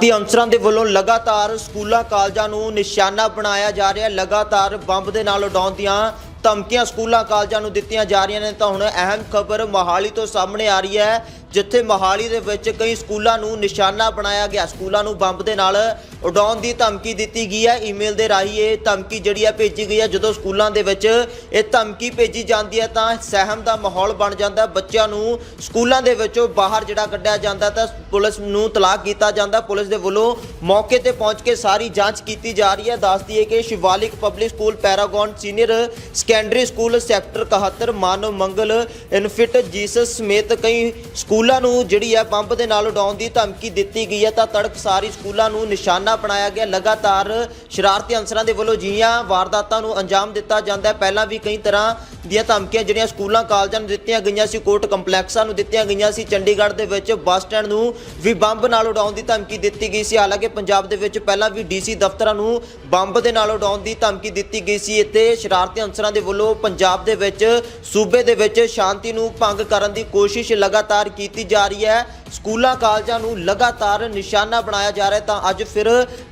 ਦੀ ਅਨਸਰਾਂ ਦੇ ਵੱਲੋਂ ਲਗਾਤਾਰ ਸਕੂਲਾਂ, ਕਾਲਜਾਂ ਨੂੰ ਨਿਸ਼ਾਨਾ ਬਣਾਇਆ ਜਾ ਰਿਹਾ। ਲਗਾਤਾਰ ਬੰਬ ਦੇ ਨਾਲ ਉਡਾਉਣ ਦੀਆਂ ਧਮਕੀਆਂ ਸਕੂਲਾਂ, ਕਾਲਜਾਂ ਨੂੰ ਦਿੱਤੀਆਂ ਜਾ ਰਹੀਆਂ ਨੇ। ਤਾਂ ਹੁਣ ਅਹਿਮ ਖਬਰ ਮੋਹਾਲੀ ਤੋਂ ਸਾਹਮਣੇ ਆ ਰਹੀ ਹੈ ਜਿੱਥੇ ਮੋਹਾਲੀ ਦੇ ਵਿੱਚ ਕਈ ਸਕੂਲਾਂ ਨੂੰ ਨਿਸ਼ਾਨਾ ਬਣਾਇਆ ਗਿਆ। ਸਕੂਲਾਂ ਨੂੰ ਬੰਬ ਦੇ ਨਾਲ ਉਡਾਉਣ ਦੀ ਧਮਕੀ ਦਿੱਤੀ ਗਈ ਹੈ। ਈਮੇਲ ਦੇ ਰਾਹੀਂ ਇਹ ਧਮਕੀ ਜਿਹੜੀ ਹੈ ਭੇਜੀ ਗਈ ਹੈ। ਜਦੋਂ ਸਕੂਲਾਂ ਦੇ ਵਿੱਚ ਇਹ ਧਮਕੀ ਭੇਜੀ ਜਾਂਦੀ ਹੈ ਤਾਂ ਸਹਿਮ ਦਾ ਮਾਹੌਲ ਬਣ ਜਾਂਦਾ ਬੱਚਿਆਂ ਨੂੰ ਸਕੂਲਾਂ ਦੇ ਵਿੱਚੋਂ ਬਾਹਰ ਜਿਹੜਾ ਕੱਢਿਆ ਜਾਂਦਾ ਤਾਂ ਪੁਲਿਸ ਨੂੰ ਤਲਾਕ ਕੀਤਾ ਜਾਂਦਾ ਪੁਲਿਸ ਦੇ ਵੱਲੋਂ ਮੌਕੇ ਤੇ ਪਹੁੰਚ ਕੇ ਸਾਰੀ ਜਾਂਚ ਕੀਤੀ ਜਾ ਰਹੀ ਹੈ। ਦੱਸਦੀ ਹੈ ਕਿ Shivalik public school Paragon senior secondary school sector 71 Manav Mangal, ਇਨਫਿਟ, Jesus ਸਮੇਤ ਕਈ ਸਕੂਲਾਂ ਸਕੂਲਾਂ ਨੂੰ ਜਿਹੜੀ ਹੈ ਬੰਬ ਦੇ ਨਾਲ ਉਡਾਉਣ ਦੀ ਧਮਕੀ ਦਿੱਤੀ ਗਈ ਹੈ ਤਾਂ ਤੜਕਸਾਰੀ ਸਕੂਲਾਂ ਨੂੰ ਨਿਸ਼ਾਨਾ ਬਣਾਇਆ ਗਿਆ। ਲਗਾਤਾਰ ਸ਼ਰਾਰਤੀ ਅਨਸਰਾਂ ਦੇ ਵੱਲੋਂ ਜੀਆਂ ਵਾਰਦਾਤਾਂ ਨੂੰ ਅੰਜਾਮ ਦਿੱਤਾ ਜਾਂਦਾ ਹੈ। ਪਹਿਲਾਂ ਵੀ ਕਈ ਤਰ੍ਹਾਂ ਦੀਆਂ ਧਮਕੀਆਂ ਜਿਹੜੀਆਂ ਸਕੂਲਾਂ, ਕਾਲਜਾਂ ਨੂੰ ਦਿੱਤੀਆਂ ਗਈਆਂ ਸੀ, ਕੋਰਟ ਕੰਪਲੈਕਸਾਂ ਨੂੰ ਦਿੱਤੀਆਂ ਗਈਆਂ ਸੀ। ਚੰਡੀਗੜ੍ਹ ਦੇ ਵਿੱਚ ਬੱਸ ਸਟੈਂਡ ਨੂੰ ਵੀ ਬੰਬ ਨਾਲ ਉਡਾਉਣ ਦੀ ਧਮਕੀ ਦਿੱਤੀ ਗਈ ਸੀ। ਹਾਲਾਂਕਿ ਪੰਜਾਬ ਦੇ ਵਿੱਚ ਪਹਿਲਾਂ ਵੀ ਡੀਸੀ ਦਫ਼ਤਰਾਂ ਨੂੰ ਬੰਬ ਦੇ ਨਾਲ ਉਡਾਉਣ ਦੀ ਧਮਕੀ ਦਿੱਤੀ ਗਈ ਸੀ। ਇੱਥੇ ਸ਼ਰਾਰਤੀ ਅਨਸਰਾਂ ਦੇ ਵੱਲੋਂ ਪੰਜਾਬ ਦੇ ਵਿੱਚ ਸੂਬੇ ਦੇ ਵਿੱਚ ਸ਼ਾਂਤੀ ਨੂੰ ਭੰਗ ਕਰਨ ਦੀ ਕੋਸ਼ਿਸ਼ ਲਗਾਤਾਰ ਕੀਤੀ ਜਾ ਰਹੀ ਹੈ। ਸਕੂਲਾਂ, ਕਾਲਜਾਂ ਨੂੰ ਲਗਾਤਾਰ ਨਿਸ਼ਾਨਾ ਬਣਾਇਆ ਜਾ ਰਿਹਾ ਤਾਂ ਅੱਜ ਫਿਰ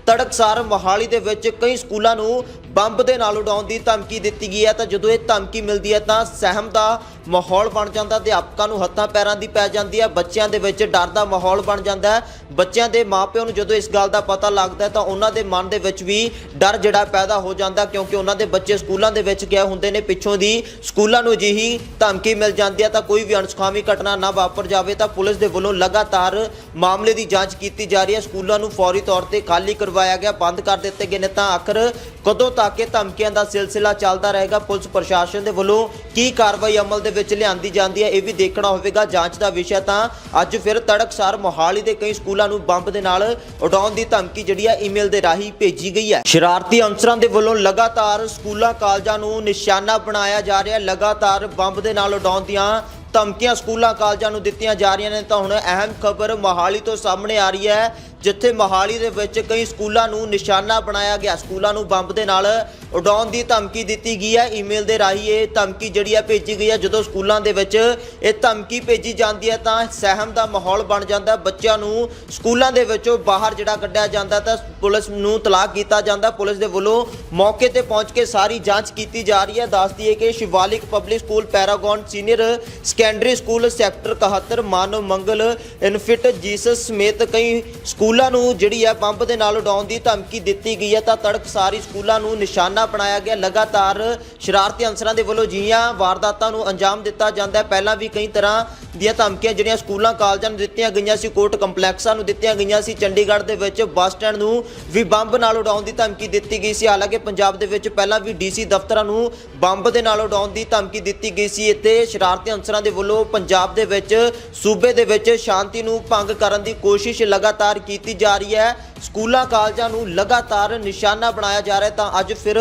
ਤੜਕਸਾਰ ਮੋਹਾਲੀ ਦੇ ਵਿੱਚ ਕਈ ਸਕੂਲਾਂ ਨੂੰ ਬੰਬ ਦੇ ਨਾਲ ਉਡਾਉਣ ਦੀ ਧਮਕੀ ਦਿੱਤੀ ਗਈ ਹੈ। ਤਾਂ ਜਦੋਂ ਇਹ ਧਮਕੀ ਮਿਲਦੀ ਹੈ, ਤਾਂ ਸਹਿਮ ਦਾ ਮਾਹੌਲ ਬਣ ਜਾਂਦਾ, ਅਧਿਆਪਕਾਂ ਨੂੰ ਹੱਥਾਂ, ਪੈਰਾਂ ਦੀ ਪੈ ਜਾਂਦੀ ਹੈ। ਬੱਚਿਆਂ ਦੇ ਵਿੱਚ ਡਰ ਦਾ ਮਾਹੌਲ ਬਣ ਜਾਂਦਾ ਹੈ। ਬੱਚਿਆਂ ਦੇ ਮਾਪਿਆਂ ਨੂੰ ਜਦੋਂ ਇਸ ਗੱਲ ਦਾ ਪਤਾ ਲੱਗਦਾ ਤਾਂ ਉਹਨਾਂ ਦੇ ਮਨ ਦੇ ਵਿੱਚ ਵੀ ਡਰ ਜਿਹੜਾ ਪੈਦਾ ਹੋ ਜਾਂਦਾ ਕਿਉਂਕਿ ਉਹਨਾਂ ਦੇ ਬੱਚੇ ਸਕੂਲਾਂ ਦੇ ਵਿੱਚ ਗਏ ਹੁੰਦੇ ਨੇ। ਪਿੱਛੋਂ ਦੀ ਸਕੂਲਾਂ ਨੂੰ ਅਜਿਹੀ ਧਮਕੀ ਮਿਲ ਜਾਂਦੀ ਹੈ, ਤਾਂ ਕੋਈ ਵੀ ਅਣਸੁਖਾਵੀ ਘਟਨਾ ਨਾ ਵਾਪਰ ਜਾਵੇ, ਤਾਂ ਪੁਲਿਸ ਦੇ ਵੱਲੋਂ ਲਗਾਤਾਰ ਮਾਮਲੇ ਦੀ ਜਾਂਚ ਕੀਤੀ ਜਾ ਰਹੀ ਹੈ। ਸਕੂਲਾਂ ਨੂੰ ਫੌਰੀ ਤੌਰ ਤੇ ਖਾਲੀ ਕਰਵਾਇਆ ਗਿਆ, ਬੰਦ ਕਰ ਦਿੱਤੇ ਗਏ ਨੇ। ਤਾਂ ਆਖਰ ਕਦੋਂ ਤੱਕ ਇਹ ਧਮਕੀਆਂ ਦਾ ਸਿਲਸਿਲਾ ਚੱਲਦਾ ਰਹੇਗਾ? ਪੁਲਿਸ ਪ੍ਰਸ਼ਾਸਨ ਦੇ ਵੱਲੋਂ ਕੀ ਕਾਰਵਾਈ ਅਮਲ ਦੇ ਵਿੱਚ ਲਿਆਂਦੀ ਜਾਂਦੀ ਹੈ, ਇਹ ਵੀ ਦੇਖਣਾ ਹੋਵੇਗਾ। ਜਾਂਚ ਦਾ ਵਿਸ਼ਾ ਤਾਂ ਅੱਜ ਫਿਰ ਤੜਕਸਾਰ ਮੋਹਾਲੀ ਦੇ ਕਈ ਸਕੂਲਾਂ ਨੂੰ ਬੰਬ ਦੇ ਨਾਲ ਉਡਾਉਣ ਦੀ ਧਮਕੀ ਜਿਹੜੀ ਹੈ, ਈਮੇਲ ਦੇ ਰਾਹੀਂ ਭੇਜੀ ਗਈ ਹੈ। ਸ਼ਰਾਰਤੀ ਅਨਸਰਾਂ ਦੇ ਵੱਲੋਂ ਲਗਾਤਾਰ ਸਕੂਲਾਂ ਕਾਲਜਾਂ ਨੂੰ ਨਿਸ਼ਾਨਾ ਬਣਾਇਆ ਜਾ ਰਿਹਾ ਲਗਾਤਾਰ ਬੰਬ ਦੇ ਨਾਲ ਉਡਾਉਣ ਦੀਆਂ ਧਮਕੀਆਂ ਸਕੂਲਾਂ, ਕਾਲਜਾਂ ਨੂੰ ਦਿੱਤੀਆਂ ਜਾ ਰਹੀਆਂ ਨੇ ਤਾਂ ਹੁਣ ਅਹਿਮ ਖਬਰ ਮੋਹਾਲੀ ਤੋਂ ਸਾਹਮਣੇ ਆ ਰਹੀ ਹੈ ਜਿੱਥੇ ਮੋਹਾਲੀ ਦੇ ਵਿੱਚ ਕਈ ਸਕੂਲਾਂ ਨੂੰ ਨਿਸ਼ਾਨਾ ਬਣਾਇਆ ਗਿਆ। ਸਕੂਲਾਂ ਨੂੰ ਬੰਬ ਦੇ ਨਾਲ ਉਡਾਉਣ ਦੀ ਧਮਕੀ ਦਿੱਤੀ ਗਈ ਹੈ। ਈਮੇਲ ਦੇ ਰਾਹੀਂ ਇਹ ਧਮਕੀ ਜਿਹੜੀ ਹੈ ਭੇਜੀ ਗਈ ਹੈ। ਜਦੋਂ ਸਕੂਲਾਂ ਦੇ ਵਿੱਚ ਇਹ ਧਮਕੀ ਭੇਜੀ ਜਾਂਦੀ ਹੈ ਤਾਂ ਸਹਿਮ ਦਾ ਮਾਹੌਲ ਬਣ ਜਾਂਦਾ ਬੱਚਿਆਂ ਨੂੰ ਸਕੂਲਾਂ ਦੇ ਵਿੱਚੋਂ ਬਾਹਰ ਜਿਹੜਾ ਕੱਢਿਆ ਜਾਂਦਾ ਤਾਂ ਪੁਲਿਸ ਨੂੰ ਤਲਾਕ ਕੀਤਾ ਜਾਂਦਾ। ਪੁਲਿਸ ਦੇ ਵੱਲੋਂ ਮੌਕੇ ਤੇ ਪਹੁੰਚ ਕੇ ਸਾਰੀ ਜਾਂਚ ਕੀਤੀ ਜਾ ਰਹੀ ਹੈ। ਦੱਸਦੀ ਹੈ ਕਿ Shivalik public school Paragon senior secondary school sector 71 Manav Mangal ਇਨਫਿਟ, Jesus ਸਮੇਤ ਕਈ ਸਕੂਲ ਸਕੂਲਾਂ ਨੂੰ ਜਿਹੜੀ ਹੈ ਬੰਬ ਦੇ ਨਾਲ ਉਡਾਉਣ ਦੀ ਧਮਕੀ ਦਿੱਤੀ ਗਈ ਹੈ ਤਾਂ ਤੜਕਸਾਰੀ ਸਕੂਲਾਂ ਨੂੰ ਨਿਸ਼ਾਨਾ ਬਣਾਇਆ ਗਿਆ। ਲਗਾਤਾਰ ਸ਼ਰਾਰਤੀ ਅਨਸਰਾਂ ਦੇ ਵੱਲੋਂ ਜੀਆਂ ਵਾਰਦਾਤਾਂ ਨੂੰ ਅੰਜਾਮ ਦਿੱਤਾ ਜਾਂਦਾ ਹੈ। ਪਹਿਲਾਂ ਵੀ ਕਈ ਤਰ੍ਹਾਂ ਦੀਆਂ ਧਮਕੀਆਂ ਜਿਹੜੀਆਂ ਸਕੂਲਾਂ, ਕਾਲਜਾਂ ਨੂੰ ਦਿੱਤੀਆਂ ਗਈਆਂ ਸੀ, ਕੋਰਟ ਕੰਪਲੈਕਸਾਂ ਨੂੰ ਦਿੱਤੀਆਂ ਗਈਆਂ ਸੀ। ਚੰਡੀਗੜ੍ਹ ਦੇ ਵਿੱਚ ਬੱਸ ਸਟੈਂਡ ਨੂੰ ਵੀ ਬੰਬ ਨਾਲ ਉਡਾਉਣ ਦੀ ਧਮਕੀ ਦਿੱਤੀ ਗਈ ਸੀ। ਹਾਲਾਂਕਿ ਪੰਜਾਬ ਦੇ ਵਿੱਚ ਪਹਿਲਾਂ ਵੀ ਡੀਸੀ ਦਫ਼ਤਰਾਂ ਨੂੰ ਬੰਬ ਦੇ ਨਾਲ ਉਡਾਉਣ ਦੀ ਧਮਕੀ ਦਿੱਤੀ ਗਈ ਸੀ। ਇੱਥੇ ਸ਼ਰਾਰਤੀ ਅਨਸਰਾਂ ਦੇ ਵੱਲੋਂ ਪੰਜਾਬ ਦੇ ਵਿੱਚ ਸੂਬੇ ਦੇ ਵਿੱਚ ਸ਼ਾਂਤੀ ਨੂੰ ਭੰਗ ਕਰਨ ਦੀ ਕੋਸ਼ਿਸ਼ ਲਗਾਤਾਰ ਕੀਤੀ ਕੀਤੀ ਜਾ ਰਹੀ ਹੈ। ਸਕੂਲਾਂ, ਕਾਲਜਾਂ ਨੂੰ ਲਗਾਤਾਰ ਨਿਸ਼ਾਨਾ ਬਣਾਇਆ ਜਾ ਰਿਹਾ ਤਾਂ ਅੱਜ ਫਿਰ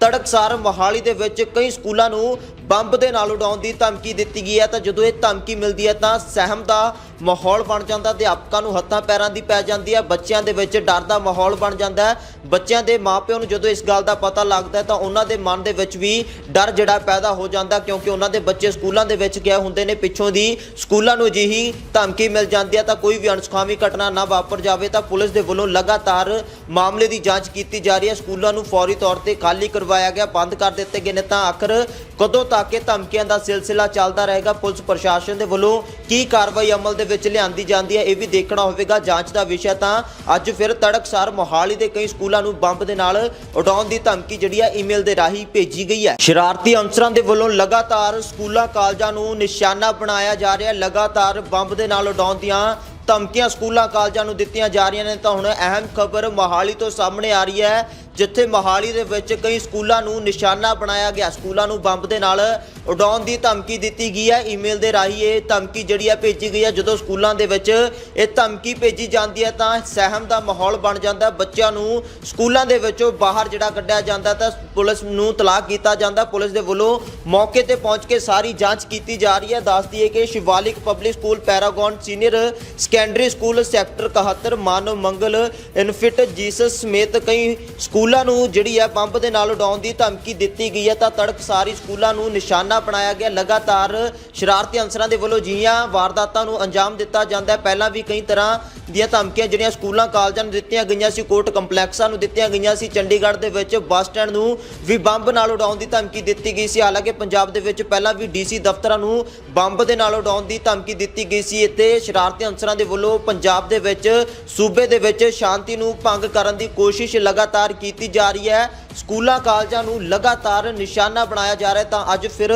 ਤੜਕਸਾਰ ਮੋਹਾਲੀ ਦੇ ਵਿੱਚ ਕਈ ਸਕੂਲਾਂ ਨੂੰ ਬੰਬ ਦੇ ਨਾਲ ਉਡਾਉਣ ਦੀ ਧਮਕੀ ਦਿੱਤੀ ਗਈ ਹੈ। ਤਾਂ ਜਦੋਂ ਇਹ ਧਮਕੀ ਮਿਲਦੀ ਹੈ ਤਾਂ ਸਹਿਮ ਦਾ ਮਾਹੌਲ ਬਣ ਜਾਂਦਾ, ਅਧਿਆਪਕਾਂ ਨੂੰ ਹੱਥਾਂ ਪੈਰਾਂ ਦੀ ਪੈ ਜਾਂਦੀ ਹੈ। ਬੱਚਿਆਂ ਦੇ ਵਿੱਚ ਡਰ ਦਾ ਮਾਹੌਲ ਬਣ ਜਾਂਦਾ ਹੈ। ਬੱਚਿਆਂ ਦੇ ਮਾਪਿਆਂ ਨੂੰ ਜਦੋਂ ਇਸ ਗੱਲ ਦਾ ਪਤਾ ਲੱਗਦਾ ਤਾਂ ਉਹਨਾਂ ਦੇ ਮਨ ਦੇ ਵਿੱਚ ਵੀ ਡਰ ਜਿਹੜਾ ਪੈਦਾ ਹੋ ਜਾਂਦਾ ਕਿਉਂਕਿ ਉਹਨਾਂ ਦੇ ਬੱਚੇ ਸਕੂਲਾਂ ਦੇ ਵਿੱਚ ਗਏ ਹੁੰਦੇ ਨੇ। ਪਿੱਛੋਂ ਦੀ ਸਕੂਲਾਂ ਨੂੰ ਅਜਿਹੀ ਧਮਕੀ ਮਿਲ ਜਾਂਦੀ ਹੈ ਤਾਂ ਕੋਈ ਵੀ ਅਣਸੁਖਾਵੀ ਘਟਨਾ ਨਾ ਵਾਪਰ ਜਾਵੇ ਤਾਂ ਪੁਲਿਸ ਦੇ ਵੱਲੋਂ ਲਗਾਤਾਰ ਮਾਮਲੇ ਦੀ ਜਾਂਚ ਕੀਤੀ ਜਾ ਰਹੀ ਹੈ। ਸਕੂਲਾਂ ਨੂੰ ਫੌਰੀ ਤੌਰ ਤੇ ਖਾਲੀ ਕਰਵਾਇਆ ਗਿਆ, ਬੰਦ ਕਰ ਦਿੱਤੇ ਗਏ ਨੇ। ਤਾਂ ਆਖਰ ਕਦੋਂ ਤੱਕ ਇਹ ਧਮਕੀਆਂ ਦਾ ਸਿਲਸਿਲਾ ਚੱਲਦਾ ਰਹੇਗਾ? ਪੁਲਿਸ ਪ੍ਰਸ਼ਾਸਨ ਦੇ ਵੱਲੋਂ ਕੀ ਕਾਰਵਾਈ ਅਮਲ ਦੇ ਵਿੱਚ ਲਿਆਂਦੀ ਜਾਂਦੀ ਹੈ, ਇਹ ਵੀ ਦੇਖਣਾ ਹੋਵੇਗਾ। ਜਾਂਚ ਦਾ ਵਿਸ਼ਾ ਤਾਂ ਅੱਜ ਫਿਰ ਤੜਕਸਾਰ ਮੋਹਾਲੀ ਦੇ ਕਈ ਸਕੂਲਾਂ ਨੂੰ ਬੰਬ ਦੇ ਨਾਲ ਉਡਾਉਣ ਦੀ ਧਮਕੀ ਜਿਹੜੀ ਹੈ ਈਮੇਲ ਦੇ ਰਾਹੀਂ ਭੇਜੀ ਗਈ ਹੈ। ਸ਼ਰਾਰਤੀ ਅਨਸਰਾਂ ਦੇ ਵੱਲੋਂ ਲਗਾਤਾਰ ਸਕੂਲਾਂ ਕਾਲਜਾਂ ਨੂੰ ਨਿਸ਼ਾਨਾ ਬਣਾਇਆ ਜਾ ਰਿਹਾ। ਲਗਾਤਾਰ ਬੰਬ ਦੇ ਨਾਲ ਉਡਾਉਣ ਦੀਆਂ ਧਮਕੀਆਂ ਸਕੂਲਾਂ, ਕਾਲਜਾਂ ਨੂੰ ਦਿੱਤੀਆਂ ਜਾ ਰਹੀਆਂ ਨੇ ਤਾਂ ਹੁਣ ਅਹਿਮ ਖਬਰ ਮੋਹਾਲੀ ਤੋਂ ਸਾਹਮਣੇ ਆ ਰਹੀ ਹੈ। ਜਿੱਥੇ ਮੋਹਾਲੀ ਦੇ ਵਿੱਚ ਕਈ ਸਕੂਲਾਂ ਨੂੰ ਨਿਸ਼ਾਨਾ ਬਣਾਇਆ ਗਿਆ। ਸਕੂਲਾਂ ਨੂੰ ਬੰਬ ਦੇ ਨਾਲ ਉਡਾਉਣ ਦੀ ਧਮਕੀ ਦਿੱਤੀ ਗਈ ਹੈ। ਈਮੇਲ ਦੇ ਰਾਹੀਂ ਇਹ ਧਮਕੀ ਜਿਹੜੀ ਹੈ ਭੇਜੀ ਗਈ ਹੈ। ਜਦੋਂ ਸਕੂਲਾਂ ਦੇ ਵਿੱਚ ਇਹ ਧਮਕੀ ਭੇਜੀ ਜਾਂਦੀ ਹੈ ਤਾਂ ਸਹਿਮ ਦਾ ਮਾਹੌਲ ਬਣ ਜਾਂਦਾ ਬੱਚਿਆਂ ਨੂੰ ਸਕੂਲਾਂ ਦੇ ਵਿੱਚੋਂ ਬਾਹਰ ਜਿਹੜਾ ਕੱਢਿਆ ਜਾਂਦਾ ਤਾਂ ਪੁਲਿਸ ਨੂੰ ਤਲਾਕ ਕੀਤਾ ਜਾਂਦਾ। ਪੁਲਿਸ ਦੇ ਵੱਲੋਂ ਮੌਕੇ ਤੇ ਪਹੁੰਚ ਕੇ ਸਾਰੀ ਜਾਂਚ ਕੀਤੀ ਜਾ ਰਹੀ ਹੈ। ਦੱਸਦੀ ਹੈ ਕਿ Shivalik public school Paragon senior secondary school sector 71 Manav Mangal ਇਨਫਿਟ, Jesus ਸਮੇਤ ਕਈ ਸਕੂਲ ਸਕੂਲਾਂ ਨੂੰ ਜਿਹੜੀ ਹੈ ਬੰਬ ਦੇ ਨਾਲ ਉਡਾਉਣ ਦੀ ਧਮਕੀ ਦਿੱਤੀ ਗਈ ਹੈ ਤਾਂ ਤੜਕਸਾਰੀ ਸਕੂਲਾਂ ਨੂੰ ਨਿਸ਼ਾਨਾ ਬਣਾਇਆ ਗਿਆ। ਲਗਾਤਾਰ ਸ਼ਰਾਰਤੀ ਅਨਸਰਾਂ ਦੇ ਵੱਲੋਂ ਜੀਆਂ ਵਾਰਦਾਤਾਂ ਨੂੰ ਅੰਜਾਮ ਦਿੱਤਾ ਜਾਂਦਾ ਹੈ। ਪਹਿਲਾਂ ਵੀ ਕਈ ਤਰ੍ਹਾਂ ਦੀਆਂ ਧਮਕੀਆਂ ਜਿਹੜੀਆਂ ਸਕੂਲਾਂ, ਕਾਲਜਾਂ ਨੂੰ ਦਿੱਤੀਆਂ ਗਈਆਂ ਸੀ, ਕੋਰਟ ਕੰਪਲੈਕਸਾਂ ਨੂੰ ਦਿੱਤੀਆਂ ਗਈਆਂ ਸੀ, ਚੰਡੀਗੜ੍ਹ ਦੇ ਵਿੱਚ ਬੱਸ ਸਟੈਂਡ ਨੂੰ ਵੀ ਬੰਬ ਨਾਲ ਉਡਾਉਣ ਦੀ ਧਮਕੀ ਦਿੱਤੀ ਗਈ ਸੀ। ਹਾਲਾਂਕਿ ਪੰਜਾਬ ਦੇ ਵਿੱਚ ਪਹਿਲਾਂ ਵੀ ਡੀਸੀ ਦਫ਼ਤਰਾਂ ਨੂੰ ਬੰਬ ਦੇ ਨਾਲ ਉਡਾਉਣ ਦੀ ਧਮਕੀ ਦਿੱਤੀ ਗਈ ਸੀ। ਇੱਥੇ ਸ਼ਰਾਰਤੀ ਅਨਸਰਾਂ ਦੇ ਵੱਲੋਂ ਪੰਜਾਬ ਦੇ ਵਿੱਚ ਸੂਬੇ ਦੇ ਵਿੱਚ ਸ਼ਾਂਤੀ ਨੂੰ ਭੰਗ ਕਰਨ ਦੀ ਕੋਸ਼ਿਸ਼ ਲਗਾਤਾਰ ਕੀਤੀ ਜਾ ਰਹੀ ਹੈ। ਸਕੂਲਾਂ, ਕਾਲਜਾਂ ਨੂੰ ਲਗਾਤਾਰ ਨਿਸ਼ਾਨਾ ਬਣਾਇਆ ਜਾ ਰਿਹਾ ਤਾਂ ਅੱਜ ਫਿਰ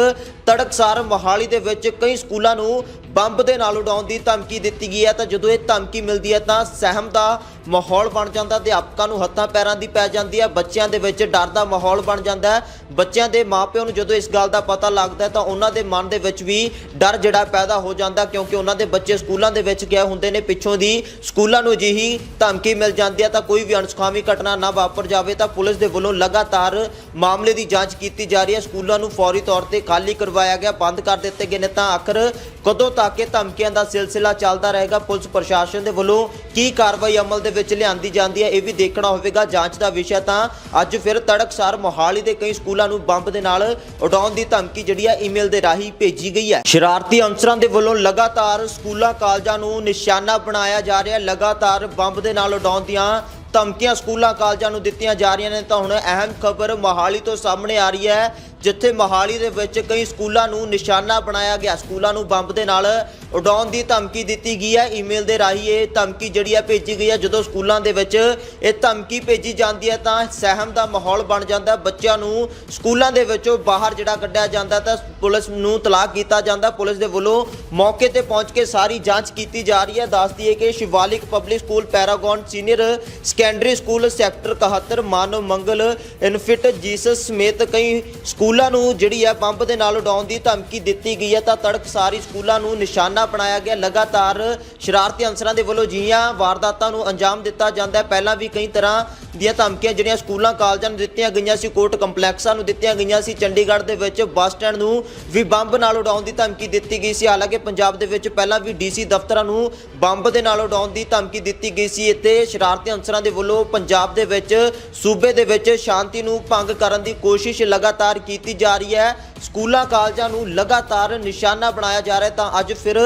ਤੜਕਸਾਰ ਮੋਹਾਲੀ ਦੇ ਵਿੱਚ ਕਈ ਸਕੂਲਾਂ ਨੂੰ ਬੰਬ ਦੇ ਨਾਲ ਉਡਾਉਣ ਦੀ ਧਮਕੀ ਦਿੱਤੀ ਗਈ ਹੈ। ਤਾਂ ਜਦੋਂ ਇਹ ਧਮਕੀ ਮਿਲਦੀ ਹੈ ਤਾਂ ਸਹਿਮ ਦਾ ਮਾਹੌਲ ਬਣ ਜਾਂਦਾ, ਅਧਿਆਪਕਾਂ ਨੂੰ ਹੱਥਾਂ ਪੈਰਾਂ ਦੀ ਪੈ ਜਾਂਦੀ ਹੈ, ਬੱਚਿਆਂ ਦੇ ਵਿੱਚ ਡਰ ਦਾ ਮਾਹੌਲ ਬਣ ਜਾਂਦਾ ਹੈ। ਬੱਚਿਆਂ ਦੇ ਮਾਪਿਆਂ ਨੂੰ ਜਦੋਂ ਇਸ ਗੱਲ ਦਾ ਪਤਾ ਲੱਗਦਾ ਤਾਂ ਉਹਨਾਂ ਦੇ ਮਨ ਦੇ ਵਿੱਚ ਵੀ ਡਰ ਜਿਹੜਾ ਪੈਦਾ ਹੋ ਜਾਂਦਾ, ਕਿਉਂਕਿ ਉਹਨਾਂ ਦੇ ਬੱਚੇ ਸਕੂਲਾਂ ਦੇ ਵਿੱਚ ਗਏ ਹੁੰਦੇ ਨੇ, ਪਿੱਛੋਂ ਦੀ ਸਕੂਲਾਂ ਨੂੰ ਅਜਿਹੀ ਧਮਕੀ ਮਿਲ ਜਾਂਦੀ ਹੈ, ਤਾਂ ਕੋਈ ਵੀ ਅਣਸੁਖਾਵੀ ਘਟਨਾ ਨਾ ਵਾਪਰ ਜਾਵੇ, ਤਾਂ ਪੁਲਿਸ ਦੇ ਵੱਲੋਂ ਲਗਾਤਾਰ ਮਾਮਲੇ ਦੀ ਜਾਂਚ ਕੀਤੀ ਜਾ ਰਹੀ ਹੈ। ਸਕੂਲਾਂ ਨੂੰ ਫੌਰੀ ਤੌਰ ਤੇ ਖਾਲੀ ਕਰਵਾਇਆ ਗਿਆ, ਬੰਦ ਕਰ ਦਿੱਤੇ ਗਏ ਨੇ, ਤਾਂ ਆਖਰ ਕਦੋਂ ਤੱਕ ਇਹ ਧਮਕੀਆਂ ਦਾ ਸਿਲਸਿਲਾ ਚੱਲਦਾ ਰਹੇਗਾ? ਪੁਲਿਸ ਪ੍ਰਸ਼ਾਸਨ ਦੇ ਵੱਲੋਂ ਕੀ ਕਾਰਵਾਈ ਅਮਲ ਦੇ ਵਿੱਚ ਲਿਆਂਦੀ ਜਾਂਦੀ ਹੈ, ਇਹ ਵੀ ਦੇਖਣਾ ਹੋਵੇਗਾ ਜਾਂਚ ਦਾ ਵਿਸ਼ਾ ਤਾਂ ਅੱਜ ਫਿਰ ਤੜਕਸਾਰ ਮੋਹਾਲੀ ਦੇ ਕਈ ਸਕੂਲਾਂ ਨੂੰ ਬੰਬ ਦੇ ਨਾਲ ਉਡਾਉਣ ਦੀ ਧਮਕੀ ਜਿਹੜੀ ਹੈ ਈਮੇਲ ਦੇ ਰਾਹੀਂ ਭੇਜੀ ਗਈ ਹੈ। ਸ਼ਰਾਰਤੀ ਅਨਸਰਾਂ ਦੇ ਵੱਲੋਂ ਲਗਾਤਾਰ ਸਕੂਲਾਂ ਕਾਲਜਾਂ ਨੂੰ ਨਿਸ਼ਾਨਾ ਬਣਾਇਆ ਜਾ ਰਿਹਾ ਲਗਾਤਾਰ ਬੰਬ ਦੇ ਨਾਲ ਉਡਾਉਣ ਦੀਆਂ ਧਮਕੀਆਂ ਸਕੂਲਾਂ ਕਾਲਜਾਂ ਨੂੰ ਦਿੱਤੀਆਂ ਜਾ ਰਹੀਆਂ ਨੇ। ਤਾਂ ਹੁਣ ਅਹਿਮ ਖਬਰ ਮੋਹਾਲੀ ਤੋਂ ਸਾਹਮਣੇ ਆ ਰਹੀ ਹੈ ਜਿੱਥੇ ਮੋਹਾਲੀ ਦੇ ਵਿੱਚ ਕਈ ਸਕੂਲਾਂ ਨੂੰ ਨਿਸ਼ਾਨਾ ਬਣਾਇਆ ਗਿਆ। ਸਕੂਲਾਂ ਨੂੰ ਬੰਬ ਦੇ ਨਾਲ ਉਡਾਉਣ ਦੀ ਧਮਕੀ ਦਿੱਤੀ ਗਈ ਹੈ। ਈਮੇਲ ਦੇ ਰਾਹੀਂ ਇਹ ਧਮਕੀ ਜਿਹੜੀ ਹੈ ਭੇਜੀ ਗਈ ਹੈ। ਜਦੋਂ ਸਕੂਲਾਂ ਦੇ ਵਿੱਚ ਇਹ ਧਮਕੀ ਭੇਜੀ ਜਾਂਦੀ ਹੈ ਤਾਂ ਸਹਿਮ ਦਾ ਮਾਹੌਲ ਬਣ ਜਾਂਦਾ। ਬੱਚਿਆਂ ਨੂੰ ਸਕੂਲਾਂ ਦੇ ਵਿੱਚੋਂ ਬਾਹਰ ਜਿਹੜਾ ਕੱਢਿਆ ਜਾਂਦਾ ਤਾਂ ਪੁਲਿਸ ਨੂੰ ਤਲਾਕ ਕੀਤਾ ਜਾਂਦਾ। ਪੁਲਿਸ ਦੇ ਵੱਲੋਂ ਮੌਕੇ ਤੇ ਪਹੁੰਚ ਕੇ ਸਾਰੀ ਜਾਂਚ ਕੀਤੀ ਜਾ ਰਹੀ ਹੈ। ਦੱਸਦੀ ਹੈ ਕਿ Shivalik public school, Paragon senior secondary school sector 71 Manav Mangal, ਇਨਫਿਟ, Jesus ਸਮੇਤ ਕਈ ਸਕੂਲਾਂ ਸਕੂਲਾਂ ਨੂੰ ਜਿਹੜੀ ਹੈ ਬੰਬ ਦੇ ਨਾਲ ਉਡਾਉਣ ਦੀ ਧਮਕੀ ਦਿੱਤੀ ਗਈ ਹੈ, ਤਾਂ ਤੜਕਸਾਰੀ ਸਕੂਲਾਂ ਨੂੰ ਨਿਸ਼ਾਨਾ ਬਣਾਇਆ ਗਿਆ। ਲਗਾਤਾਰ ਸ਼ਰਾਰਤੀ ਅਨਸਰਾਂ ਦੇ ਵੱਲੋਂ ਜੀਆਂ ਵਾਰਦਾਤਾਂ ਨੂੰ ਅੰਜਾਮ ਦਿੱਤਾ ਜਾਂਦਾ ਹੈ। ਪਹਿਲਾਂ ਵੀ ਕਈ ਤਰ੍ਹਾਂ ਦੀਆਂ ਧਮਕੀਆਂ ਜਿਹੜੀਆਂ ਸਕੂਲਾਂ, ਕਾਲਜਾਂ ਨੂੰ ਦਿੱਤੀਆਂ ਗਈਆਂ ਸੀ, ਕੋਰਟ ਕੰਪਲੈਕਸਾਂ ਨੂੰ ਦਿੱਤੀਆਂ ਗਈਆਂ ਸੀ। ਚੰਡੀਗੜ੍ਹ ਦੇ ਵਿੱਚ ਬੱਸ ਸਟੈਂਡ ਨੂੰ ਵੀ ਬੰਬ ਨਾਲ ਉਡਾਉਣ ਦੀ ਧਮਕੀ ਦਿੱਤੀ ਗਈ ਸੀ। ਹਾਲਾਂਕਿ ਪੰਜਾਬ ਦੇ ਵਿੱਚ ਪਹਿਲਾਂ ਵੀ ਡੀਸੀ ਦਫ਼ਤਰਾਂ ਨੂੰ ਬੰਬ ਦੇ ਨਾਲ ਉਡਾਉਣ ਦੀ ਧਮਕੀ ਦਿੱਤੀ ਗਈ ਸੀ। ਅਤੇ ਸ਼ਰਾਰਤੀ ਅਨਸਰਾਂ ਦੇ ਵੱਲੋਂ ਪੰਜਾਬ ਦੇ ਵਿੱਚ ਸੂਬੇ ਦੇ ਵਿੱਚ ਸ਼ਾਂਤੀ ਨੂੰ ਭੰਗ ਕਰਨ ਦੀ ਕੋਸ਼ਿਸ਼ ਲਗਾਤਾਰ ਕੀਤੀ ਕੀਤੀ ਜਾ ਰਹੀ ਹੈ। ਸਕੂਲਾਂ, ਕਾਲਜਾਂ ਨੂੰ ਲਗਾਤਾਰ ਨਿਸ਼ਾਨਾ ਬਣਾਇਆ ਜਾ ਰਿਹਾ ਤਾਂ ਅੱਜ ਫਿਰ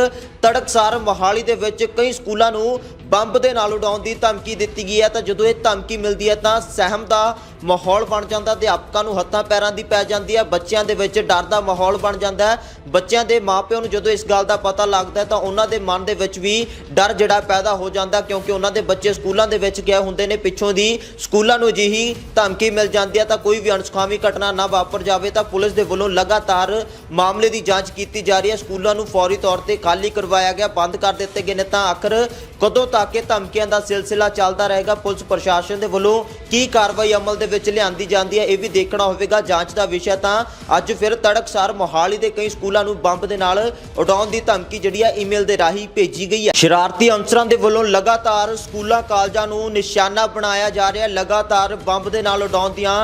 ਤੜਕਸਾਰ ਮੋਹਾਲੀ ਦੇ ਵਿੱਚ ਕਈ ਸਕੂਲਾਂ ਨੂੰ ਬੰਬ ਦੇ ਨਾਲ ਉਡਾਉਣ ਦੀ ਧਮਕੀ ਦਿੱਤੀ ਗਈ ਹੈ। ਤਾਂ ਜਦੋਂ ਇਹ ਧਮਕੀ ਮਿਲਦੀ ਹੈ, ਤਾਂ ਸਹਿਮ ਦਾ ਮਾਹੌਲ ਬਣ ਜਾਂਦਾ, ਅਧਿਆਪਕਾਂ ਨੂੰ ਹੱਥਾਂ ਪੈਰਾਂ ਦੀ ਪੈ ਜਾਂਦੀ ਹੈ, ਬੱਚਿਆਂ ਦੇ ਵਿੱਚ ਡਰ ਦਾ ਮਾਹੌਲ ਬਣ ਜਾਂਦਾ ਹੈ। ਬੱਚਿਆਂ ਦੇ ਮਾਪਿਆਂ ਨੂੰ ਜਦੋਂ ਇਸ ਗੱਲ ਦਾ ਪਤਾ ਲੱਗਦਾ ਤਾਂ ਉਹਨਾਂ ਦੇ ਮਨ ਦੇ ਵਿੱਚ ਵੀ ਡਰ ਜਿਹੜਾ ਪੈਦਾ ਹੋ ਜਾਂਦਾ, ਕਿਉਂਕਿ ਉਹਨਾਂ ਦੇ ਬੱਚੇ ਸਕੂਲਾਂ ਦੇ ਵਿੱਚ ਗਏ ਹੁੰਦੇ ਨੇ, ਪਿੱਛੋਂ ਦੀ ਸਕੂਲਾਂ ਨੂੰ ਅਜਿਹੀ ਧਮਕੀ ਮਿਲ ਜਾਂਦੀ ਹੈ, ਤਾਂ ਕੋਈ ਵੀ ਅਣਸੁਖਾਵੀ ਘਟਨਾ ਨਾ ਵਾਪਰ ਜਾਵੇ, ਤਾਂ ਪੁਲਿਸ ਦੇ ਵੱਲੋਂ ਲਗਾਤਾਰ ਮਾਮਲੇ ਦੀ ਜਾਂਚ ਕੀਤੀ ਜਾ ਰਹੀ ਹੈ। ਸਕੂਲਾਂ ਨੂੰ ਫੌਰੀ ਤੌਰ ਤੇ ਖਾਲੀ ਕਰਵਾਇਆ ਗਿਆ, ਬੰਦ ਕਰ ਦਿੱਤੇ ਗਏ ਨੇ। ਤਾਂ ਆਖਰ ਕਦੋਂ ਤੱਕ ਇਹ ਧਮਕੀਆਂ ਦਾ ਸਿਲਸਿਲਾ ਚੱਲਦਾ ਰਹੇਗਾ? ਪੁਲਿਸ ਪ੍ਰਸ਼ਾਸਨ ਦੇ ਵੱਲੋਂ ਕੀ ਕਾਰਵਾਈ ਅਮਲ ਦੇ ਵਿੱਚ ਲਿਆਂਦੀ ਜਾਂਦੀ ਹੈ, ਇਹ ਵੀ ਦੇਖਣਾ ਹੋਵੇਗਾ। ਜਾਂਚ ਦਾ ਵਿਸ਼ਾ ਤਾਂ ਅੱਜ ਫਿਰ ਤੜਕਸਾਰ ਮੋਹਾਲੀ ਦੇ ਕਈ ਸਕੂਲਾਂ ਨੂੰ ਬੰਬ ਦੇ ਨਾਲ ਉਡਾਉਣ ਦੀ ਧਮਕੀ ਜਿਹੜੀ ਹੈ, ਈਮੇਲ ਦੇ ਰਾਹੀਂ ਭੇਜੀ ਗਈ ਹੈ। ਸ਼ਰਾਰਤੀ ਅਨਸਰਾਂ ਦੇ ਵੱਲੋਂ ਲਗਾਤਾਰ ਸਕੂਲਾਂ ਕਾਲਜਾਂ ਨੂੰ ਨਿਸ਼ਾਨਾ ਬਣਾਇਆ ਜਾ ਰਿਹਾ ਲਗਾਤਾਰ ਬੰਬ ਦੇ ਨਾਲ ਉਡਾਉਣ ਦੀਆਂ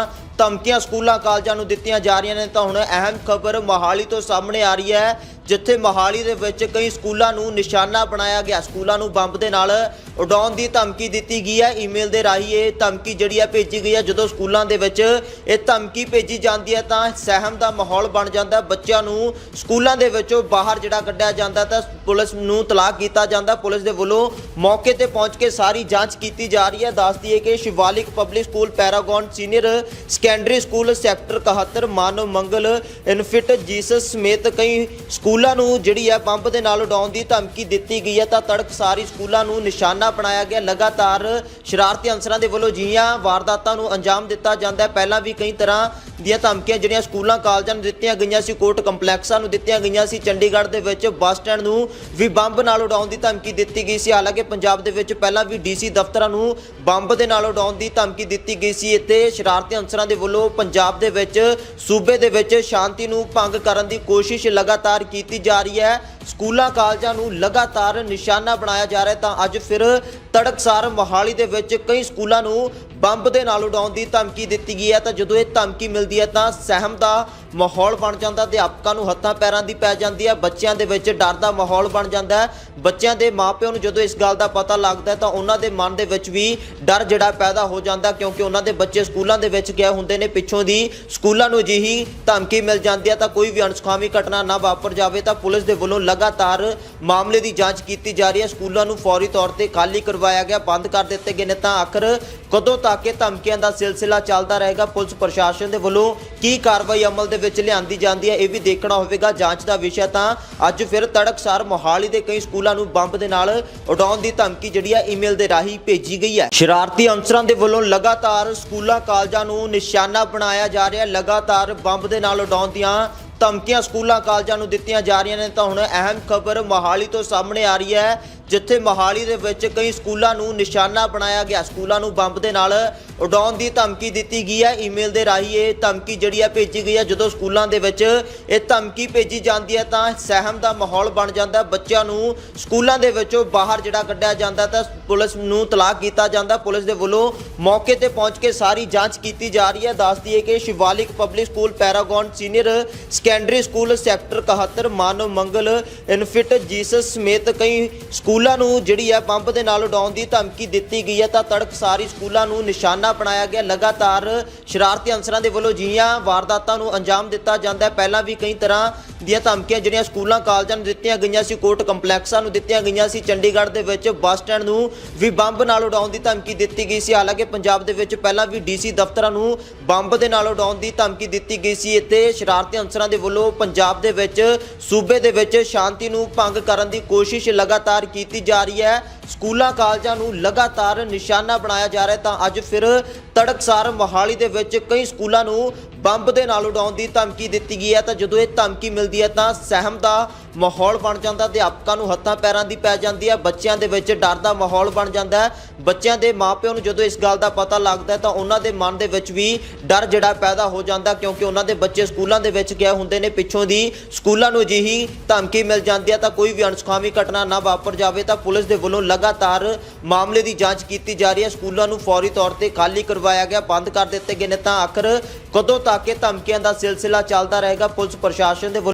ਧਮਕੀਆਂ ਸਕੂਲਾਂ, ਕਾਲਜਾਂ ਨੂੰ ਦਿੱਤੀਆਂ ਜਾ ਰਹੀਆਂ ਨੇ ਤਾਂ ਹੁਣ ਅਹਿਮ ਖਬਰ ਮੋਹਾਲੀ ਤੋਂ ਸਾਹਮਣੇ ਆ ਰਹੀ ਹੈ ਜਿੱਥੇ ਮੋਹਾਲੀ ਦੇ ਵਿੱਚ ਕਈ ਸਕੂਲਾਂ ਨੂੰ ਨਿਸ਼ਾਨਾ ਬਣਾਇਆ ਗਿਆ। ਸਕੂਲਾਂ ਨੂੰ ਬੰਬ ਦੇ ਨਾਲ ਉਡਾਉਣ ਦੀ ਧਮਕੀ ਦਿੱਤੀ ਗਈ ਹੈ। ਈਮੇਲ ਦੇ ਰਾਹੀਂ ਇਹ ਧਮਕੀ ਜਿਹੜੀ ਹੈ ਭੇਜੀ ਗਈ ਹੈ। ਜਦੋਂ ਸਕੂਲਾਂ ਦੇ ਵਿੱਚ ਇਹ ਧਮਕੀ ਭੇਜੀ ਜਾਂਦੀ ਹੈ ਤਾਂ ਸਹਿਮ ਦਾ ਮਾਹੌਲ ਬਣ ਜਾਂਦਾ ਬੱਚਿਆਂ ਨੂੰ ਸਕੂਲਾਂ ਦੇ ਵਿੱਚੋਂ ਬਾਹਰ ਜਿਹੜਾ ਕੱਢਿਆ ਜਾਂਦਾ ਤਾਂ ਪੁਲਿਸ ਨੂੰ ਤਲਾਕ ਕੀਤਾ ਜਾਂਦਾ। ਪੁਲਿਸ ਦੇ ਵੱਲੋਂ ਮੌਕੇ ਤੇ ਪਹੁੰਚ ਕੇ ਸਾਰੀ ਜਾਂਚ ਕੀਤੀ ਜਾ ਰਹੀ ਹੈ। ਦੱਸਦੀ ਹੈ ਕਿ Shivalik public school Paragon senior secondary school sector 71 Manav Mangal, ਇਨਫਿਟ, Jesus ਸਮੇਤ ਕਈ ਸਕੂਲਾਂ ਸਕੂਲਾਂ ਨੂੰ ਜਿਹੜੀ ਹੈ ਬੰਬ ਦੇ ਨਾਲ ਉਡਾਉਣ ਦੀ ਧਮਕੀ ਦਿੱਤੀ ਗਈ ਹੈ, ਤਾਂ ਤੜਕਸਾਰੀ ਸਕੂਲਾਂ ਨੂੰ ਨਿਸ਼ਾਨਾ ਬਣਾਇਆ ਗਿਆ। ਲਗਾਤਾਰ ਸ਼ਰਾਰਤੀ ਅਨਸਰਾਂ ਦੇ ਵੱਲੋਂ ਜੀਆਂ ਵਾਰਦਾਤਾਂ ਨੂੰ ਅੰਜਾਮ ਦਿੱਤਾ ਜਾਂਦਾ ਹੈ। ਪਹਿਲਾਂ ਵੀ ਕਈ ਤਰ੍ਹਾਂ ਦੀਆਂ ਧਮਕੀਆਂ ਜਿਹੜੀਆਂ ਸਕੂਲਾਂ, ਕਾਲਜਾਂ ਨੂੰ ਦਿੱਤੀਆਂ ਗਈਆਂ ਸੀ, ਕੋਰਟ ਕੰਪਲੈਕਸਾਂ ਨੂੰ ਦਿੱਤੀਆਂ ਗਈਆਂ ਸੀ। ਚੰਡੀਗੜ੍ਹ ਦੇ ਵਿੱਚ ਬੱਸ ਸਟੈਂਡ ਨੂੰ ਵੀ ਬੰਬ ਨਾਲ ਉਡਾਉਣ ਦੀ ਧਮਕੀ ਦਿੱਤੀ ਗਈ ਸੀ। ਹਾਲਾਂਕਿ ਪੰਜਾਬ ਦੇ ਵਿੱਚ ਪਹਿਲਾਂ ਵੀ ਡੀਸੀ ਦਫ਼ਤਰਾਂ ਨੂੰ ਬੰਬ ਦੇ ਨਾਲ ਉਡਾਉਣ ਦੀ ਧਮਕੀ ਦਿੱਤੀ ਗਈ ਸੀ। ਅਤੇ ਸ਼ਰਾਰਤੀ ਅਨਸਰਾਂ ਦੇ ਵੱਲੋਂ ਪੰਜਾਬ ਦੇ ਵਿੱਚ ਸੂਬੇ ਦੇ ਵਿੱਚ ਸ਼ਾਂਤੀ ਨੂੰ ਭੰਗ ਕਰਨ ਦੀ ਕੋਸ਼ਿਸ਼ ਲਗਾਤਾਰ ਕੀਤੀ ਕੀਤੀ ਜਾ ਰਹੀ ਹੈ। ਸਕੂਲਾਂ, ਕਾਲਜਾਂ ਨੂੰ ਲਗਾਤਾਰ ਨਿਸ਼ਾਨਾ ਬਣਾਇਆ ਜਾ ਰਿਹਾ ਤਾਂ ਅੱਜ ਫਿਰ ਤੜਕਸਾਰ ਮੋਹਾਲੀ ਦੇ ਵਿੱਚ ਕਈ ਸਕੂਲਾਂ ਨੂੰ ਬੰਬ ਦੇ ਨਾਲ ਉਡਾਉਣ ਦੀ ਧਮਕੀ ਦਿੱਤੀ ਗਈ ਹੈ। ਤਾਂ ਜਦੋਂ ਇਹ ਧਮਕੀ ਮਿਲਦੀ ਹੈ ਤਾਂ ਸਹਿਮ ਦਾ ਮਾਹੌਲ ਬਣ ਜਾਂਦਾ, ਅਧਿਆਪਕਾਂ ਨੂੰ ਹੱਥਾਂ ਪੈਰਾਂ ਦੀ ਪੈ ਜਾਂਦੀ ਹੈ, ਬੱਚਿਆਂ ਦੇ ਵਿੱਚ ਡਰ ਦਾ ਮਾਹੌਲ ਬਣ ਜਾਂਦਾ ਹੈ। ਬੱਚਿਆਂ ਦੇ ਮਾਪਿਆਂ ਨੂੰ ਜਦੋਂ ਇਸ ਗੱਲ ਦਾ ਪਤਾ ਲੱਗਦਾ ਤਾਂ ਉਹਨਾਂ ਦੇ ਮਨ ਦੇ ਵਿੱਚ ਵੀ ਡਰ ਜਿਹੜਾ ਪੈਦਾ ਹੋ ਜਾਂਦਾ ਕਿਉਂਕਿ ਉਹਨਾਂ ਦੇ ਬੱਚੇ ਸਕੂਲਾਂ ਦੇ ਵਿੱਚ ਗਏ ਹੁੰਦੇ ਨੇ, ਪਿੱਛੋਂ ਦੀ ਸਕੂਲਾਂ ਨੂੰ ਅਜਿਹੀ ਧਮਕੀ ਮਿਲ ਜਾਂਦੀ ਹੈ, ਤਾਂ ਕੋਈ ਵੀ ਅਣਸੁਖਾਵੀ ਘਟਨਾ ਨਾ ਵਾਪਰ ਜਾਵੇ, ਤਾਂ ਪੁਲਿਸ ਦੇ ਵੱਲੋਂ ਲਗਾਤਾਰ ਮਾਮਲੇ ਦੀ ਜਾਂਚ ਕੀਤੀ ਜਾ ਰਹੀ ਹੈ। ਸਕੂਲਾਂ ਨੂੰ ਫੌਰੀ ਤੌਰ ਤੇ ਖਾਲੀ ਕਰਵਾਇਆ ਗਿਆ, ਬੰਦ ਕਰ ਦਿੱਤੇ ਗਏ ਨੇ, ਤਾਂ ਆਖਰ ਕਦੋਂ ਤੱਕ ਇਹ ਧਮਕੀਆਂ ਦਾ ਸਿਲਸਿਲਾ ਚੱਲਦਾ ਰਹੇਗਾ? ਪੁਲਿਸ ਪ੍ਰਸ਼ਾਸਨ ਦੇ ਵੱਲੋਂ ਕੀ ਕਾਰਵਾਈ ਅਮਲ ਦੇ ਵਿੱਚ ਲਿਆਂਦੀ ਜਾਂਦੀ ਹੈ, ਇਹ ਵੀ ਦੇਖਣਾ ਹੋਵੇਗਾ ਜਾਂਚ ਦਾ ਵਿਸ਼ਾ ਤਾਂ ਅੱਜ ਫਿਰ ਤੜਕਸਾਰ ਮੋਹਾਲੀ ਦੇ ਕਈ ਸਕੂਲਾਂ ਨੂੰ ਬੰਬ ਦੇ ਨਾਲ ਉਡਾਉਣ ਦੀ ਧਮਕੀ ਜਿਹੜੀ ਹੈ ਈਮੇਲ ਦੇ ਰਾਹੀਂ ਭੇਜੀ ਗਈ ਹੈ। ਸ਼ਰਾਰਤੀ ਅਨਸਰਾਂ ਦੇ ਵੱਲੋਂ ਲਗਾਤਾਰ ਸਕੂਲਾਂ ਕਾਲਜਾਂ ਨੂੰ ਨਿਸ਼ਾਨਾ ਬਣਾਇਆ ਜਾ ਰਿਹਾ ਲਗਾਤਾਰ ਬੰਬ ਦੇ ਨਾਲ ਉਡਾਉਣ ਦੀਆਂ ਧਮਕੀਆਂ ਸਕੂਲਾਂ ਕਾਲਜਾਂ ਨੂੰ ਦਿੱਤੀਆਂ ਜਾ ਰਹੀਆਂ ਨੇ। ਤਾਂ ਹੁਣ ਅਹਿਮ ਖਬਰ ਮੋਹਾਲੀ ਤੋਂ ਸਾਹਮਣੇ ਆ ਰਹੀ ਹੈ ਜਿੱਥੇ ਮੋਹਾਲੀ ਦੇ ਵਿੱਚ ਕਈ ਸਕੂਲਾਂ ਨੂੰ ਨਿਸ਼ਾਨਾ ਬਣਾਇਆ ਗਿਆ। ਸਕੂਲਾਂ ਨੂੰ ਬੰਬ ਦੇ ਨਾਲ ਉਡਾਉਣ ਦੀ ਧਮਕੀ ਦਿੱਤੀ ਗਈ ਹੈ। ਈਮੇਲ ਦੇ ਰਾਹੀਂ ਇਹ ਧਮਕੀ ਜਿਹੜੀ ਆ ਭੇਜੀ ਗਈ ਹੈ। ਜਦੋਂ ਸਕੂਲਾਂ ਦੇ ਵਿੱਚ ਇਹ ਧਮਕੀ ਭੇਜੀ ਜਾਂਦੀ ਹੈ ਤਾਂ ਸਹਿਮ ਦਾ ਮਾਹੌਲ ਬਣ ਜਾਂਦਾ ਬੱਚਿਆਂ ਨੂੰ ਸਕੂਲਾਂ ਦੇ ਵਿੱਚੋਂ ਬਾਹਰ ਜਿਹੜਾ ਕੱਢਿਆ ਜਾਂਦਾ ਤਾਂ ਪੁਲਿਸ ਨੂੰ ਤਲਾਕ ਕੀਤਾ ਜਾਂਦਾ। ਪੁਲਿਸ ਦੇ ਵੱਲੋਂ ਮੌਕੇ ਤੇ ਪਹੁੰਚ ਕੇ ਸਾਰੀ ਜਾਂਚ ਕੀਤੀ ਜਾ ਰਹੀ ਹੈ। ਦੱਸਦੀ ਹੈ ਕਿ Shivalik public school Paragon senior secondary school sector 71 Manav Mangal ਇਨਫਿਟ, Jesus ਸਮੇਤ ਕਈ ਸਕੂਲ ਸਕੂਲਾਂ ਨੂੰ ਜਿਹੜੀ ਹੈ ਬੰਬ ਦੇ ਨਾਲ ਉਡਾਉਣ ਦੀ ਧਮਕੀ ਦਿੱਤੀ ਗਈ ਹੈ ਤਾਂ ਤੜਕਸਾਰੀ ਸਕੂਲਾਂ ਨੂੰ ਨਿਸ਼ਾਨਾ ਬਣਾਇਆ ਗਿਆ। ਲਗਾਤਾਰ ਸ਼ਰਾਰਤੀ ਅਨਸਰਾਂ ਦੇ ਵੱਲੋਂ ਜੀਆਂ ਵਾਰਦਾਤਾਂ ਨੂੰ ਅੰਜਾਮ ਦਿੱਤਾ ਜਾਂਦਾ ਹੈ। ਪਹਿਲਾਂ ਵੀ ਕਈ ਤਰ੍ਹਾਂ ਦੀਆਂ ਧਮਕੀਆਂ ਜਿਹੜੀਆਂ ਸਕੂਲਾਂ, ਕਾਲਜਾਂ ਨੂੰ ਦਿੱਤੀਆਂ ਗਈਆਂ ਸੀ, ਕੋਰਟ ਕੰਪਲੈਕਸਾਂ ਨੂੰ ਦਿੱਤੀਆਂ ਗਈਆਂ ਸੀ। ਚੰਡੀਗੜ੍ਹ ਦੇ ਵਿੱਚ ਬੱਸ ਸਟੈਂਡ ਨੂੰ ਵੀ ਬੰਬ ਨਾਲ ਉਡਾਉਣ ਦੀ ਧਮਕੀ ਦਿੱਤੀ ਗਈ ਸੀ। ਹਾਲਾਂਕਿ ਪੰਜਾਬ ਦੇ ਵਿੱਚ ਪਹਿਲਾਂ ਵੀ ਡੀਸੀ ਦਫ਼ਤਰਾਂ ਨੂੰ ਬੰਬ ਦੇ ਨਾਲ ਉਡਾਉਣ ਦੀ ਧਮਕੀ ਦਿੱਤੀ ਗਈ ਸੀ। ਇੱਥੇ ਸ਼ਰਾਰਤੀ ਅਨਸਰਾਂ ਦੇ ਵੱਲੋਂ ਪੰਜਾਬ ਦੇ ਵਿੱਚ ਸੂਬੇ ਦੇ ਵਿੱਚ ਸ਼ਾਂਤੀ ਨੂੰ ਭੰਗ ਕਰਨ ਦੀ ਕੋਸ਼ਿਸ਼ ਲਗਾਤਾਰ ਕੀਤੀ ਕੀਤੀ ਜਾ ਰਹੀ ਹੈ। ਸਕੂਲਾਂ, ਕਾਲਜਾਂ ਨੂੰ ਲਗਾਤਾਰ ਨਿਸ਼ਾਨਾ ਬਣਾਇਆ ਜਾ ਰਿਹਾ ਤਾਂ ਅੱਜ ਫਿਰ ਤੜਕਸਾਰ ਮੋਹਾਲੀ ਦੇ ਵਿੱਚ ਕਈ ਸਕੂਲਾਂ ਨੂੰ ਬੰਬ ਦੇ ਨਾਲ ਉਡਾਉਣ ਦੀ ਧਮਕੀ ਦਿੱਤੀ ਗਈ ਹੈ। ਤਾਂ ਜਦੋਂ ਇਹ ਧਮਕੀ ਮਿਲਦੀ ਹੈ ਤਾਂ ਸਹਿਮ ਦਾ ਮਾਹੌਲ ਬਣ ਜਾਂਦਾ, ਅਧਿਆਪਕਾਂ ਨੂੰ ਹੱਥਾਂ ਪੈਰਾਂ ਦੀ ਪੈ ਜਾਂਦੀ ਹੈ, ਬੱਚਿਆਂ ਦੇ ਵਿੱਚ ਡਰ ਦਾ ਮਾਹੌਲ ਬਣ ਜਾਂਦਾ ਹੈ। ਬੱਚਿਆਂ ਦੇ ਮਾਪਿਆਂ ਨੂੰ ਜਦੋਂ ਇਸ ਗੱਲ ਦਾ ਪਤਾ ਲੱਗਦਾ ਤਾਂ ਉਹਨਾਂ ਦੇ ਮਨ ਦੇ ਵਿੱਚ ਵੀ ਡਰ ਜਿਹੜਾ ਪੈਦਾ ਹੋ ਜਾਂਦਾ ਕਿਉਂਕਿ ਉਹਨਾਂ ਦੇ ਬੱਚੇ ਸਕੂਲਾਂ ਦੇ ਵਿੱਚ ਗਏ ਹੁੰਦੇ ਨੇ, ਪਿੱਛੋਂ ਦੀ ਸਕੂਲਾਂ ਨੂੰ ਅਜਿਹੀ ਧਮਕੀ ਮਿਲ ਜਾਂਦੀ ਹੈ, ਤਾਂ ਕੋਈ ਵੀ ਅਣਸੁਖਾਵੀ ਘਟਨਾ ਨਾ ਵਾਪਰ ਜਾਵੇ, ਤਾਂ ਪੁਲਿਸ ਦੇ ਵੱਲੋਂ ਲਗਾਤਾਰ ਮਾਮਲੇ ਦੀ ਜਾਂਚ ਕੀਤੀ ਜਾ ਰਹੀ ਹੈ। ਸਕੂਲਾਂ ਨੂੰ ਫੌਰੀ ਤੌਰ ਤੇ ਖਾਲੀ ਕਰਵਾਇਆ ਗਿਆ, ਬੰਦ ਕਰ ਦਿੱਤੇ ਗਏ ਨੇ, ਤਾਂ ਆਖਰ ਕਦੋਂ ਤੱਕ ਇਹ ਧਮਕੀਆਂ ਦਾ ਸਿਲਸਿਲਾ ਚੱਲਦਾ ਰਹੇਗਾ, ਪੁਲਿਸ ਪ੍ਰਸ਼ਾਸਨ ਦੇ ਵੱਲੋਂ